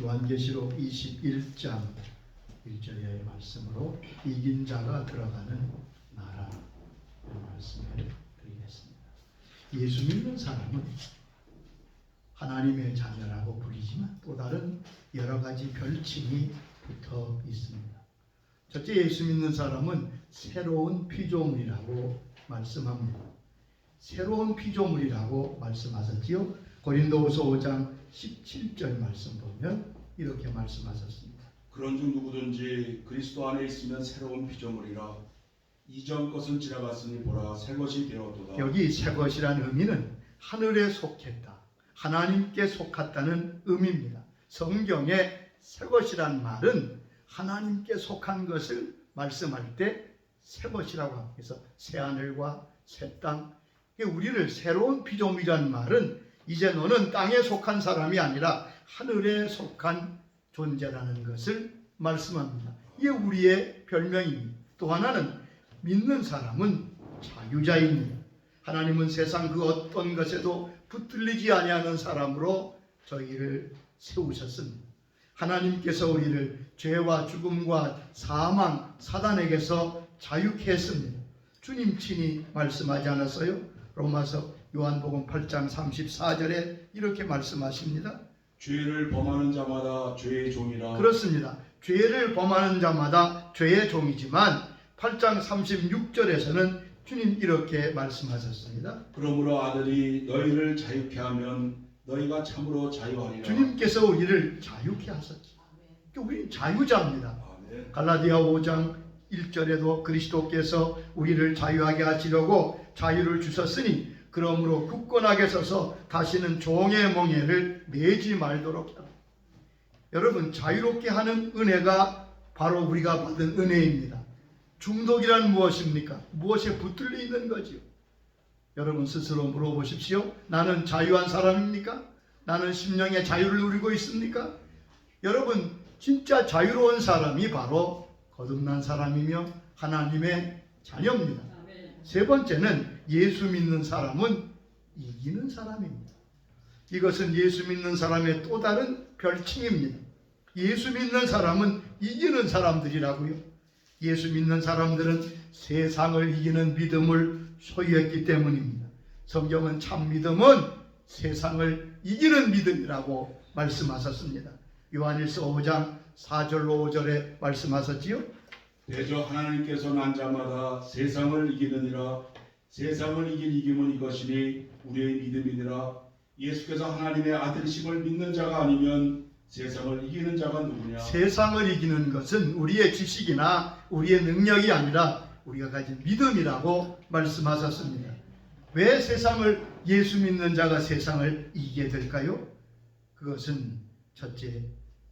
요한계시록 21장 1절의 말씀으로 이긴 자가 들어가는 나라 말씀을 드리겠습니다. 예수 믿는 사람은 하나님의 자녀라고 불리지만 또 다른 여러 가지 별칭이 붙어 있습니다. 첫째 예수 믿는 사람은 새로운 피조물이라고 말씀합니다. 새로운 피조물이라고 말씀하셨지요. 고린도후서 5장 17절 말씀 보면 이렇게 말씀하셨습니다. 그런즉 누구든지 그리스도 안에 있으면 새로운 피조물이라 이전 것은 지나갔으니 보라 새 것이 되었도다. 여기 새 것이라는 의미는 하늘에 속했다. 하나님께 속했다는 의미입니다. 성경에 새 것이란 말은 하나님께 속한 것을 말씀할 때 새 것이라고 합니다. 그래서 새 하늘과 새 땅. 우리를 새로운 피조물이라는 말은 이제 너는 땅에 속한 사람이 아니라 하늘에 속한 존재라는 것을 말씀합니다. 이게 우리의 별명입니다. 또 하나는 믿는 사람은 자유자입니다. 하나님은 세상 그 어떤 것에도 붙들리지 아니하는 사람으로 저희를 세우셨습니다. 하나님께서 우리를 죄와 죽음과 사망, 사단에게서 자유케 했습니다. 주님 친히 말씀하지 않았어요? 로마서 요한복음 8장 34절에 이렇게 말씀하십니다. 죄를 범하는 자마다 죄의 종이라. 그렇습니다. 죄를 범하는 자마다 죄의 종이지만 8장 36절에서는 주님 이렇게 말씀하셨습니다. 그러므로 아들이 너희를 자유케 하면 너희가 참으로 자유하리라. 주님께서 우리를 자유케 하셨죠. 우리 자유자입니다. 아멘. 갈라디아 5장 1절에도 그리스도께서 우리를 자유하게 하시려고 자유를 주셨으니 그러므로 굳건하게 서서 다시는 종의 멍에를 매지 말도록 하라. 여러분 자유롭게 하는 은혜가 바로 우리가 받은 은혜입니다. 중독이란 무엇입니까? 무엇에 붙들려 있는 거지요? 여러분 스스로 물어보십시오. 나는 자유한 사람입니까? 나는 심령의 자유를 누리고 있습니까? 여러분 진짜 자유로운 사람이 바로 거듭난 사람이며 하나님의 자녀입니다. 세 번째는 예수 믿는 사람은 이기는 사람입니다. 이것은 예수 믿는 사람의 또 다른 별칭입니다. 예수 믿는 사람은 이기는 사람들이라고요. 예수 믿는 사람들은 세상을 이기는 믿음을 소유했기 때문입니다. 성경은 참 믿음은 세상을 이기는 믿음이라고 말씀하셨습니다. 요한일서 5장 4절로 5절에 말씀하셨지요. 대저 하나님께서 난 자마다 세상을 이기느니라 세상을 이긴 이김은 이것이니 우리의 믿음이니라 예수께서 하나님의 아들이심을 믿는 자가 아니면 세상을 이기는 자가 누구냐 세상을 이기는 것은 우리의 지식이나 우리의 능력이 아니라 우리가 가진 믿음이라고 말씀하셨습니다. 왜 세상을 예수 믿는 자가 세상을 이기게 될까요? 그것은 첫째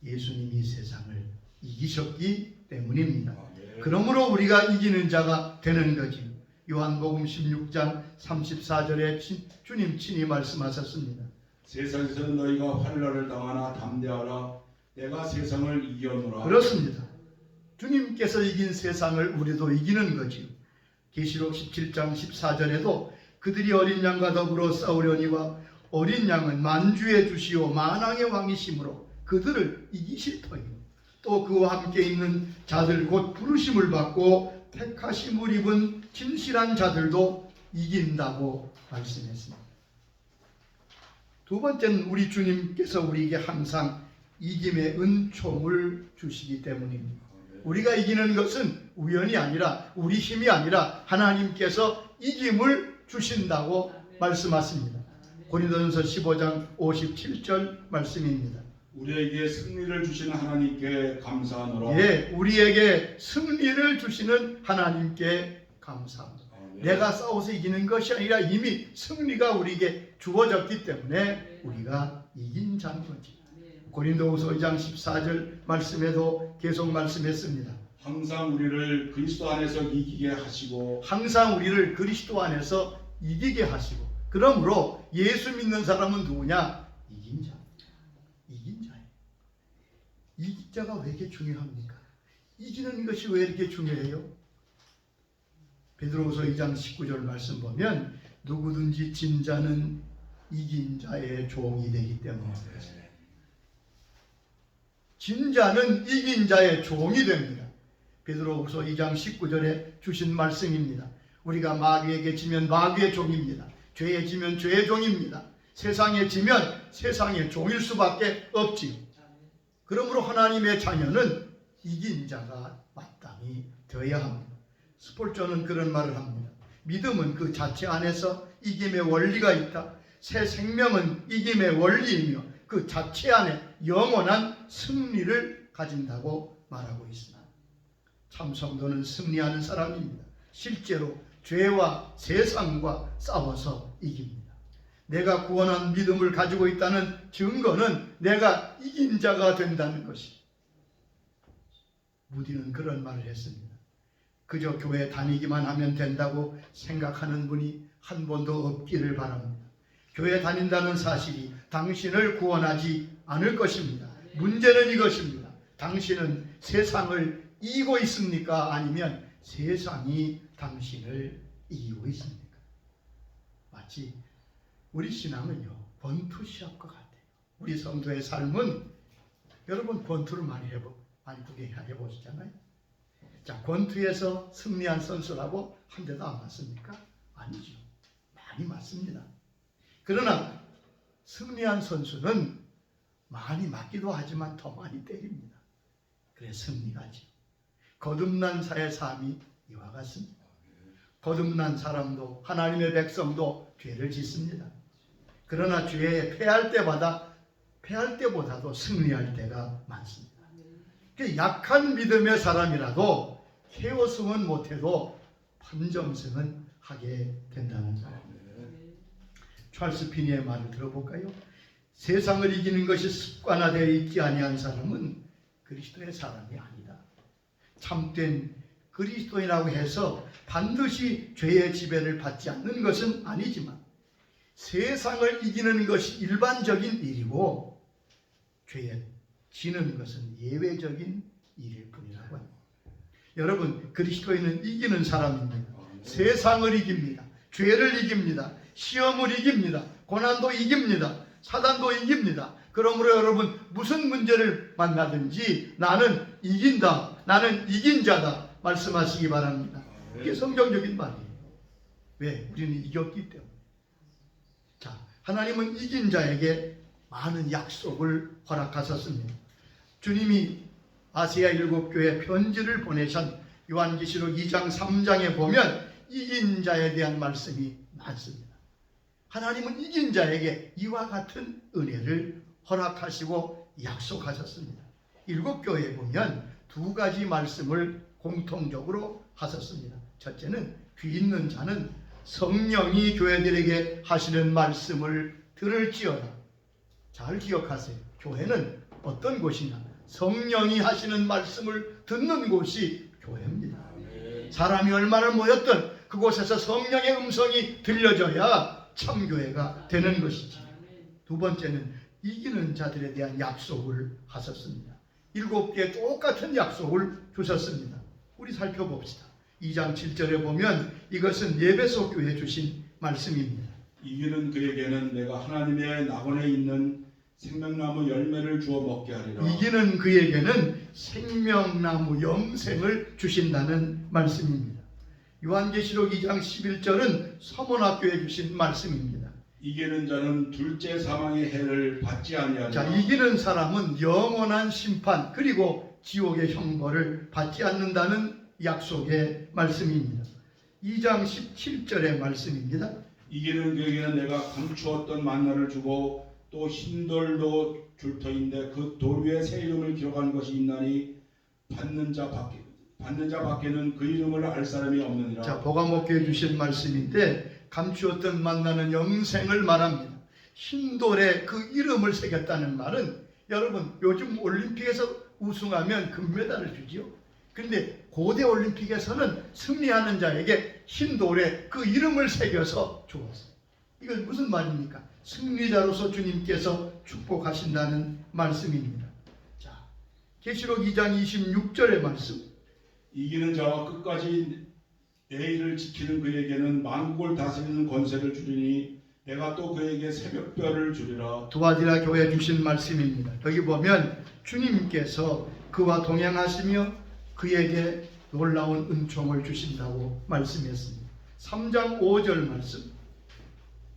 예수님이 세상을 이기셨기 때문입니다. 아멘. 그러므로 우리가 이기는 자가 되는 거지. 요 한복음 16장 34절에 주님 친히 말씀하셨습니다. 세상에서는 너희가 환란을 당하나 담대하라 내가 세상을 이겨노라 그렇습니다. 주님께서 이긴 세상을 우리도 이기는 거지요. 계시록 17장 14절에도 그들이 어린 양과 더불어 싸우려니와 어린 양은 만주의 주시오 만왕의 왕이심으로 그들을 이기실 터이요. 또 그와 함께 있는 자들 곧 부르심을 받고 택하심을 입은 진실한 자들도 이긴다고 말씀했습니다. 두 번째는 우리 주님께서 우리에게 항상 이김의 은총을 주시기 때문입니다. 우리가 이기는 것은 우연이 아니라 우리 힘이 아니라 하나님께서 이김을 주신다고 말씀하십니다. 고린도전서 15장 57절 말씀입니다. 우리에게 승리를 주시는 하나님께 감사하노라 예, 우리에게 승리를 주시는 하나님께 감사합니다. 아멘. 내가 싸워서 이기는 것이 아니라 이미 승리가 우리에게 주어졌기 때문에 우리가 이긴 자인 거지. 고린도후서 2장 14절 말씀에도 계속 말씀했습니다. 항상 우리를 그리스도 안에서 이기게 하시고 항상 우리를 그리스도 안에서 이기게 하시고 그러므로 예수 믿는 사람은 누구냐? 이긴 자. 이긴 자예요. 이긴 자가 왜 이렇게 중요합니까? 이기는 것이 왜 이렇게 중요해요? 베드로후서 2장 19절 말씀 보면 누구든지 진 자는 이긴 자의 종이 되기 때문에 그렇습니다. 진 자는 이긴 자의 종이 됩니다. 베드로후서 2장 19절에 주신 말씀입니다. 우리가 마귀에게 지면 마귀의 종입니다. 죄에 지면 죄의 종입니다. 세상에 지면 세상의 종일 수밖에 없지요. 그러므로 하나님의 자녀는 이긴 자가 마땅히 되어야 합니다. 스폴저는 그런 말을 합니다. 믿음은 그 자체 안에서 이김의 원리가 있다. 새 생명은 이김의 원리이며 그 자체 안에 영원한 승리를 가진다고 말하고 있으나 참 성도는 승리하는 사람입니다. 실제로 죄와 세상과 싸워서 이깁니다. 내가 구원한 믿음을 가지고 있다는 증거는 내가 이긴 자가 된다는 것이. 무디는 그런 말을 했습니다. 그저 교회 다니기만 하면 된다고 생각하는 분이 한 번도 없기를 바랍니다. 교회 다닌다는 사실이 당신을 구원하지 않을 것입니다. 문제는 이것입니다. 당신은 세상을 이기고 있습니까? 아니면 세상이 당신을 이기고 있습니까? 마치 우리 신앙은요 권투 시합과 같아요. 우리 성도의 삶은 여러분 권투를 많이 해보 많이 구경해 보시잖아요. 자 권투에서 승리한 선수라고 한 대도 안 맞습니까? 아니죠. 많이 맞습니다. 그러나 승리한 선수는 많이 맞기도 하지만 더 많이 때립니다. 그래 승리가지. 거듭난 자의 삶이 이와 같습니다. 거듭난 사람도 하나님의 백성도 죄를 짓습니다. 그러나 죄에 패할 때마다 패할 때보다도 승리할 때가 많습니다. 그 약한 믿음의 사람이라도 케어승은 못해도 판정승은 하게 된다는 거예요. 찰스 피니의 말을 들어볼까요? 세상을 이기는 것이 습관화되어 있지 아니한 사람은 그리스도의 사람이 아니다. 참된 그리스도인이라고 해서 반드시 죄의 지배를 받지 않는 것은 아니지만 세상을 이기는 것이 일반적인 일이고 죄에 지는 것은 예외적인 일일 뿐이라고 합니다. 여러분 그리스도인은 이기는 사람입니다. 세상을 이깁니다. 죄를 이깁니다. 시험을 이깁니다. 고난도 이깁니다. 사단도 이깁니다. 그러므로 여러분 무슨 문제를 만나든지 나는 이긴다. 나는 이긴 자다. 말씀하시기 바랍니다. 이게 성경적인 말이에요. 왜? 우리는 이겼기 때문에. 자, 하나님은 이긴 자에게 많은 약속을 허락하셨습니다. 주님이 아시아 일곱 교회 편지를 보내신 요한계시록 2장 3장에 보면 이긴 자에 대한 말씀이 많습니다. 하나님은 이긴 자에게 이와 같은 은혜를 허락하시고 약속하셨습니다. 일곱 교회에 보면 두 가지 말씀을 공통적으로 하셨습니다. 첫째는 귀 있는 자는 성령이 교회들에게 하시는 말씀을 들을지어다. 잘 기억하세요. 교회는 어떤 곳이냐? 성령이 하시는 말씀을 듣는 곳이 교회입니다. 사람이 얼마나 모였든 그곳에서 성령의 음성이 들려져야 참교회가 되는 것이지. 두 번째는 이기는 자들에 대한 약속을 하셨습니다. 일곱 개 똑같은 약속을 주셨습니다. 우리 살펴봅시다. 2장 7절에 보면 이것은 예배소 교회 주신 말씀입니다. 이기는 그에게는 내가 하나님의 낙원에 있는 생명나무 열매를 주어 먹게 하리라. 이기는 그에게는 생명나무 영생을 주신다는 말씀입니다. 요한계시록 2장 11절은 서문학교에 주신 말씀입니다. 이기는 자는 둘째 사망의 해를 받지 아니하리라. 자, 이기는 사람은 영원한 심판 그리고 지옥의 형벌을 받지 않는다는 약속의 말씀입니다. 2장 17절의 말씀입니다. 이기는 그에게는 내가 감추었던 만나를 주고 또 흰돌도 줄 터인데 그 돌 위에 새 이름을 기록한 것이 있나니 받는 자 밖에 받는 자 밖에는 그 이름을 알 사람이 없느니라. 자, 보가목교에 주신 말씀인데 감추었던 만나는 영생을 말합니다. 흰돌에 그 이름을 새겼다는 말은 여러분 요즘 올림픽에서 우승하면 금메달을 주지요. 근데 고대 올림픽에서는 승리하는 자에게 흰 돌에 그 이름을 새겨서 주었어요. 이건 무슨 말입니까? 승리자로서 주님께서 축복하신다는 말씀입니다. 자, 계시록 2장 26절의 말씀. 이기는 자와 끝까지 내 일을 지키는 그에게는 만국을 다스리는 권세를 주리니 내가 또 그에게 새벽별을 주리라 두아디라 교회 주신 말씀입니다. 여기 보면 주님께서 그와 동행하시며 그에게 놀라운 은총을 주신다고 말씀했습니다. 3장 5절 말씀.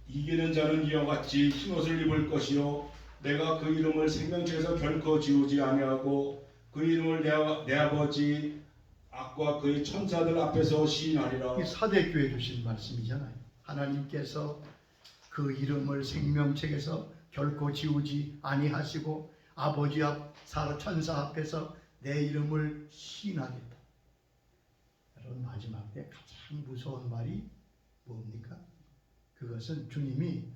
이기는 자는 이와 같이 흰옷을 입을 것이요 내가 그 이름을 생명책에서 결코 지우지 아니하고 그 이름을 내, 아- 내 아버지 악과 그의 천사들 앞에서 시인하리라 이 사대교회 주신 말씀이잖아요. 하나님께서 그 이름을 생명책에서 결코 지우지 아니하시고 아버지 앞 사라 천사 앞에서 내 이름을 시인하겠다. 여러분 마지막 때 가장 무서운 말이 뭡니까? 그것은 주님이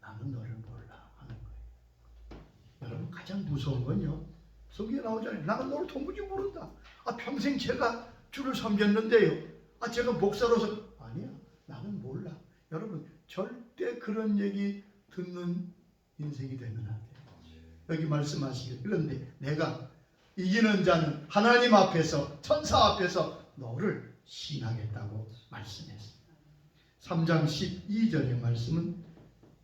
나는 너를 몰라 하는 거예요. 여러분 가장 무서운 건요. 성경에 나오잖아요. 나는 너를 도무지 모른다. 아 평생 제가 주를 섬겼는데요. 아 제가 목사로서 아니야. 나는 몰라. 여러분 절대 그런 얘기 듣는 인생이 되면 안 돼요. 여기 말씀하시길 그런데 내가 이기는 자는 하나님 앞에서 천사 앞에서 너를 신하겠다고 말씀했습니다. 3장 12절의 말씀은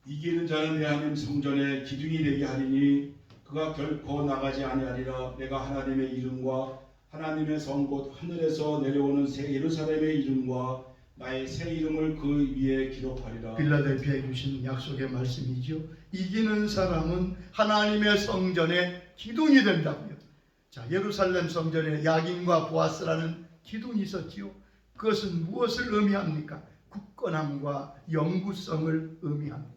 이기는 자는 내 하나님 성전에 기둥이 되게 하리니 그가 결코 나가지 아니하리라 내가 하나님의 이름과 하나님의 성 곧 하늘에서 내려오는 새 예루살렘의 이름과 나의 새 이름을 그 위에 기록하리라 빌라델피아에 주신 약속의 말씀이죠. 이기는 사람은 하나님의 성전에 기둥이 된다고요. 자, 예루살렘 성전에 야긴과 보아스라는 기둥이 있었지요. 그것은 무엇을 의미합니까? 굳건함과 영구성을 의미합니다.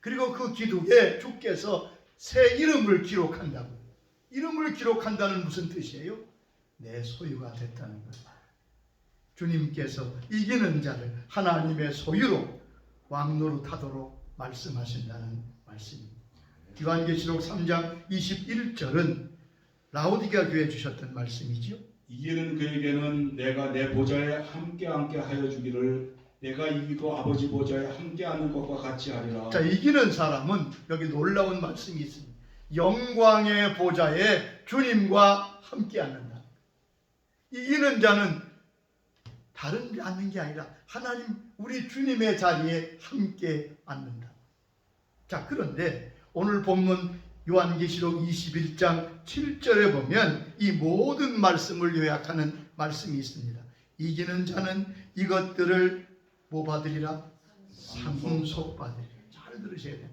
그리고 그 기둥에 주께서 새 이름을 기록한다고. 이름을 기록한다는 무슨 뜻이에요? 내 소유가 됐다는 거예요. 주님께서 이기는 자를 하나님의 소유로 왕노릇하도록 말씀하신다는 말씀입니다. 요한계시록 3장 21절은 라오디가 교회 주셨던 말씀이지요. 이기는 그에게는 내가 내 보좌에 함께 함께 하여 주기를 내가 이기고 아버지 보좌에 함께 하는 것과 같이 하리라 자, 이기는 사람은 여기 놀라운 말씀이 있습니다. 영광의 보좌에 주님과 함께 앉는다. 이기는 자는 다른 데 앉는 게 아니라 하나님 우리 주님의 자리에 함께 앉는다. 자, 그런데 오늘 본문 요한계시록 21장 7절에 보면 이 모든 말씀을 요약하는 말씀이 있습니다. 이기는 자는 이것들을 뭐 받으리라? 상속 받으리라. 잘 들으셔야 돼요.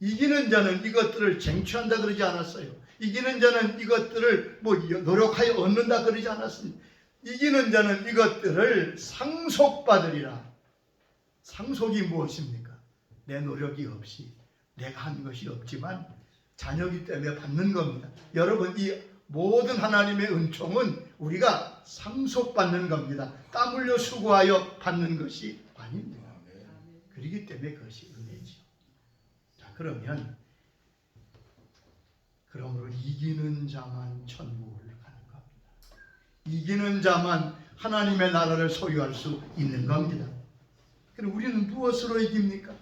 이기는 자는 이것들을 쟁취한다 그러지 않았어요. 이기는 자는 이것들을 뭐 노력하여 얻는다 그러지 않았습니다. 이기는 자는 이것들을 상속받으리라. 상속이 무엇입니까? 내 노력이 없이 내가 한 것이 없지만 자녀기 때문에 받는 겁니다. 여러분 이 모든 하나님의 은총은 우리가 상속받는 겁니다. 땀 흘려 수고하여 받는 것이 아닙니다. 그렇기 때문에 그것이 은혜죠. 자 그러면 그러므로 이기는 자만 천국을 가는 겁니다. 이기는 자만 하나님의 나라를 소유할 수 있는 겁니다. 그럼 우리는 무엇으로 이깁니까?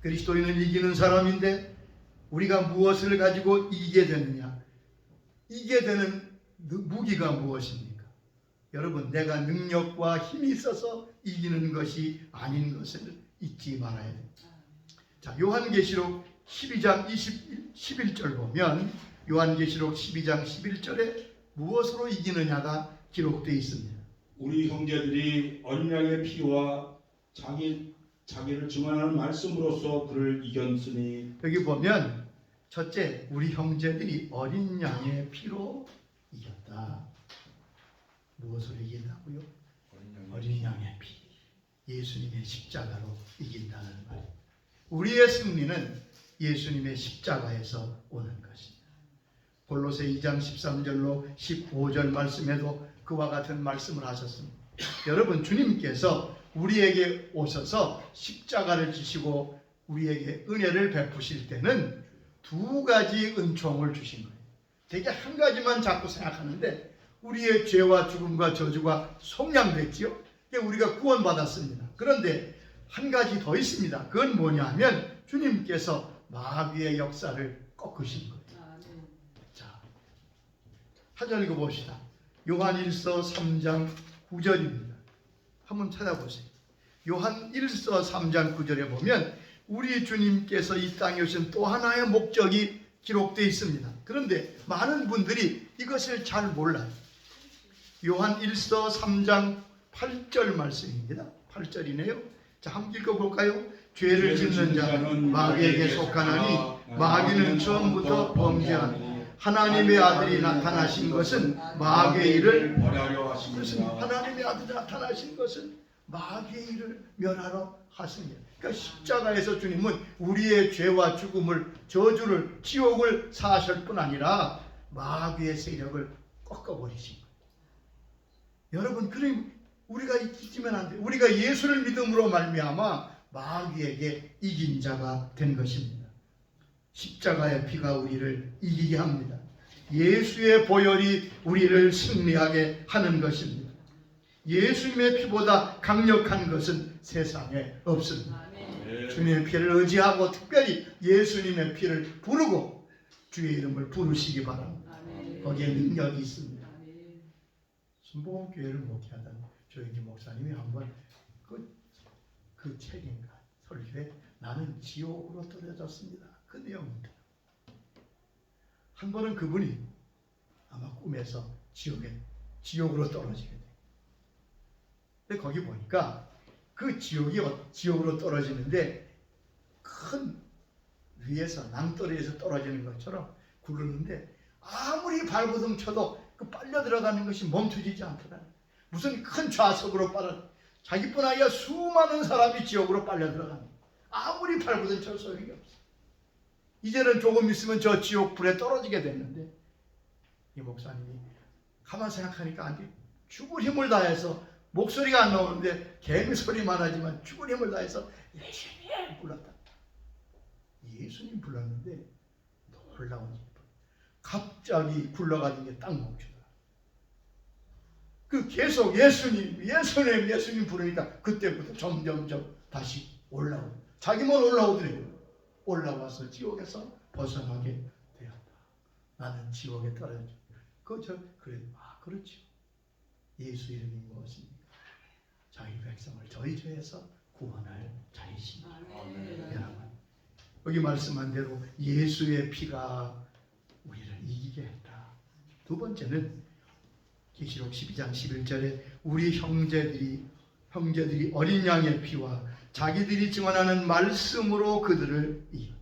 그리스도인은 이기는 사람인데 우리가 무엇을 가지고 이기게 되느냐? 이기게 되는 무기가 무엇입니까? 여러분, 내가 능력과 힘이 있어서 이기는 것이 아닌 것을 잊지 말아야 됩니다. 자, 요한계시록 12장 20, 11절 보면 요한계시록 12장 11절에 무엇으로 이기느냐가 기록되어 있습니다. 우리 형제들이 양의 피와 자기 자기를 증언하는 말씀으로써 그를 이겼으니 여기 보면 첫째 우리 형제들이 어린 양의 피로 이겼다. 무엇으로 이긴다고요? 어린 양의 피. 예수님의 십자가로 이긴다는 말. 우리의 승리는 예수님의 십자가에서 오는 것입니다. 골로새 2장 13절로 15절 말씀에도 그와 같은 말씀을 하셨습니다. 여러분 주님께서 우리에게 오셔서 십자가를 지시고 우리에게 은혜를 베푸실 때는 두 가지 은총을 주신 거예요. 되게 한 가지만 자꾸 생각하는데 우리의 죄와 죽음과 저주가 속량됐지요. 우리가 구원받았습니다. 그런데 한 가지 더 있습니다. 그건 뭐냐 하면 주님께서 마귀의 역사를 꺾으신 거예요. 자, 한 절 읽어봅시다. 요한일서 3장 9절입니다. 한번 찾아보세요. 요한 1서 3장 9절에 보면 우리 주님께서 이 땅에 오신 또 하나의 목적이 기록되어 있습니다. 그런데 많은 분들이 이것을 잘 몰라요. 요한 1서 3장 8절 말씀입니다. 8절이네요. 자, 한번 읽어볼까요? 죄를 짓는 자는 마귀에게 속하나니 마귀는 처음부터 범죄하니 하나님의 아들이 나타나신 것은 마귀의 일을 그것은 하십니다. 하나님의 아들이 나타나신 것은 마귀의 일을 멸하러 하십니다. 그러니까 십자가에서 주님은 우리의 죄와 죽음을 저주를 지옥을 사하실 뿐 아니라 마귀의 세력을 꺾어버리신 거예요. 여러분 그럼 우리가 잊으면 안 돼. 우리가 예수를 믿음으로 말미암아 마귀에게 이긴 자가 된 것입니다. 십자가의 피가 우리를 이기게 합니다. 예수의 보혈이 우리를 승리하게 하는 것입니다. 예수님의 피보다 강력한 것은 세상에 없습니다. 네. 주님의 피를 의지하고 특별히 예수님의 피를 부르고 주의 이름을 부르시기 바랍니다. 거기에 능력이 있습니다. 순복음 교회를 목회하던 조영기 목사님이 한번 그, 그 책인가 설교에 나는 지옥으로 떨어졌습니다. 그 내용입니다. 한 번은 그분이 아마 꿈에서 지옥에 지옥으로 떨어지게 돼요. 근데 거기 보니까 그 지옥이 어- 지옥으로 떨어지는데 큰 위에서 낭떠러지에서 떨어지는 것처럼 굴르는데 아무리 발버둥 쳐도 그 빨려 들어가는 것이 멈춰지지 않더라. 무슨 큰 좌석으로 빨아 자기뿐 아니라 수많은 사람이 지옥으로 빨려 들어가는. 아무리 발버둥 쳐도 소용이 없어. 이제는 조금 있으면 저 지옥 불에 떨어지게 됐는데 이 목사님이 가만 생각하니까 안 돼. 죽을 힘을 다해서 목소리가 안 나오는데 개미 소리만 하지만 죽을 힘을 다해서 열심히 불렀다. 예수님 불렀는데 놀라운 일. 갑자기 굴러가는 게 딱 멈추더라. 그 계속 예수님, 예수님, 예수님 부르니까 그때부터 점점점 다시 올라오. 자기만 올라오더래요. 올라와서 지옥에서 벗어나게 되었다. 나는 지옥에 떨어져. 그저 그래. 아 그렇죠. 예수 이름이 무엇입니까? 자기 백성을 저희 죄에서 구원할 자이십니다. 여러분 여기 말씀한 대로 예수의 피가 우리를 이기게 했다. 두 번째는 계시록 12장 11절에 우리 형제들이 형제들이 어린 양의 피와 자기들이 증언하는 말씀으로 그들을 이겼다.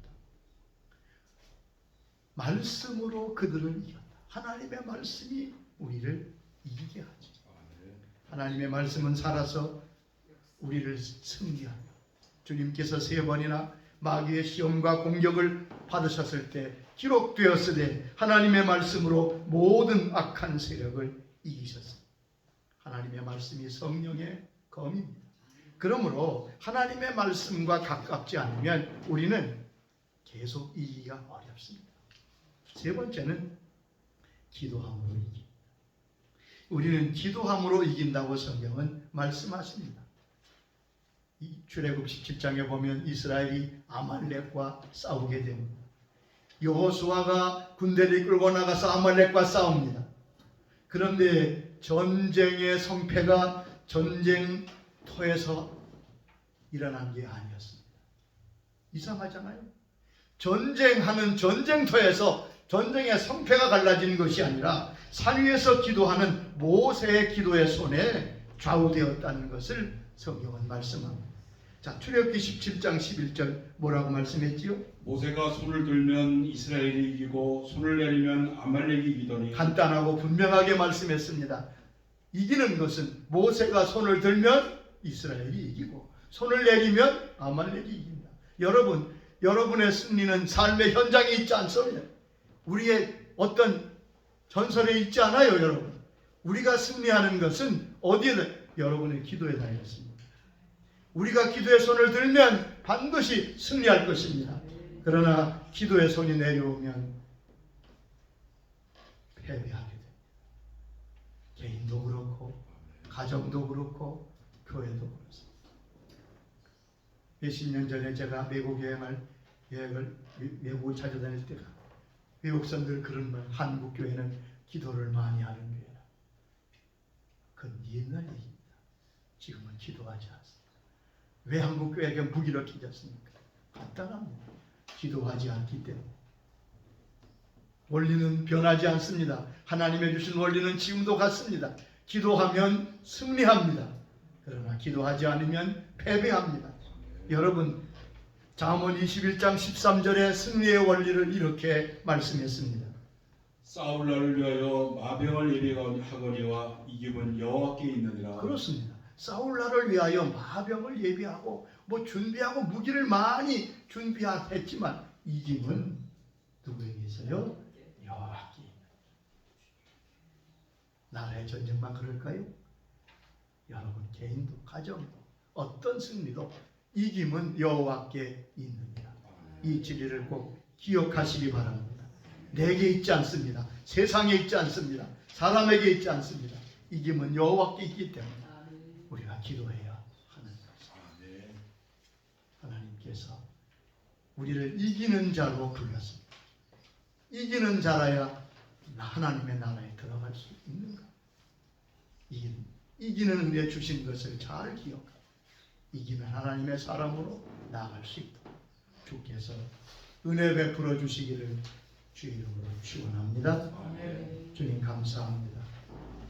말씀으로 그들을 이겼다. 하나님의 말씀이 우리를 이기게 하지. 하나님의 말씀은 살아서 우리를 승리하며 주님께서 세 번이나 마귀의 시험과 공격을 받으셨을 때 기록되었으되 하나님의 말씀으로 모든 악한 세력을 이기셨습니다. 하나님의 말씀이 성령의 검입니다. 그러므로 하나님의 말씀과 가깝지 않으면 우리는 계속 이기기가 어렵습니다. 세 번째는 기도함으로 이기. 우리는 기도함으로 이긴다고 성경은 말씀하십니다. 이 출애굽 17장에 보면 이스라엘이 아말렉과 싸우게 됩니다. 여호수아가 군대를 끌고 나가서 아말렉과 싸웁니다. 그런데 전쟁의 성패가 전쟁 터에서 일어난 게 아니었습니다. 이상하잖아요. 전쟁하는 전쟁터에서 전쟁의 성패가 갈라진 것이 아니라 산 위에서 기도하는 모세의 기도의 손에 좌우되었다는 것을 성경은 말씀합니다. 자, 출애굽기 17장 11절 뭐라고 말씀했지요? 모세가 손을 들면 이스라엘이 이기고 손을 내리면 아말렉이 이기더니 간단하고 분명하게 말씀했습니다. 이기는 것은 모세가 손을 들면 이스라엘이 이기고 손을 내리면 아말렉이 이긴다. 여러분, 여러분의 승리는 삶의 현장에 있지 않습니다. 우리의 어떤 전설에 있지 않아요, 여러분. 우리가 승리하는 것은 어디에든 여러분의 기도에 달려 있습니다. 우리가 기도의 손을 들면 반드시 승리할 것입니다. 그러나 기도의 손이 내려오면 패배하게 됩니다. 개인도 그렇고 가정도 그렇고 교회도 그렇습니다. 몇십 년 전에 제가 외국 여행을 여행을 외- 외국을 찾아다닐 때가 외국 사람들 그런 말 한국 교회는 기도를 많이 하는 교회라. 그건 옛날 얘기입니다. 지금은 기도하지 않습니다. 왜 한국 교회가 무기력해졌습니까? 간단합니다. 기도하지 않기 때문에. 원리는 변하지 않습니다. 하나님의 주신 원리는 지금도 같습니다. 기도하면 승리합니다. 그러나 기도하지 않으면 패배합니다. 여러분 잠언 21장 13절에 승리의 원리를 이렇게 말씀했습니다. 싸울 날을 위하여 마병을 예비하거니와 이김은 여호와께 있느니라. 그렇습니다. 싸울 날을 위하여 마병을 예비하고 뭐 준비하고 무기를 많이 준비했지만 이김은 누구에게 있어요? 여호와께. 나라의 전쟁만 그럴까요? 여러분 개인도 가정도 어떤 승리도 이김은 여호와께 있느니라. 이 진리를 꼭 기억하시기 바랍니다. 내게 있지 않습니다. 세상에 있지 않습니다. 사람에게 있지 않습니다. 이김은 여호와께 있기 때문에 우리가 기도해야 하는 것입니다. 하나님께서 우리를 이기는 자로 불렀습니다. 이기는 자라야 하나님의 나라에 들어갈 수 있는가? 이기는, 이기는 은혜 주신 것을 잘 기억하고 이기는 하나님의 사람으로 나아갈 수 있도록 주께서 은혜 베풀어 주시기를 주의 이름으로 축원합니다. 주님 감사합니다.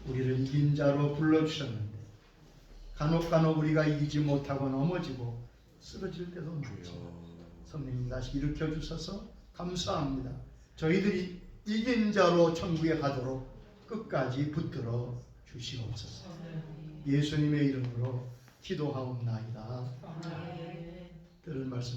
우리를 이긴 자로 불러 주셨는데 간혹 간혹 우리가 이기지 못하고 넘어지고 쓰러질 때도 주여. 성령님 다시 일으켜 주셔서 감사합니다. 저희들이 이긴 자로 천국에 가도록 끝까지 붙들어 주시옵소서. 예수님의 이름으로 기도하옵나이다. 들을 말씀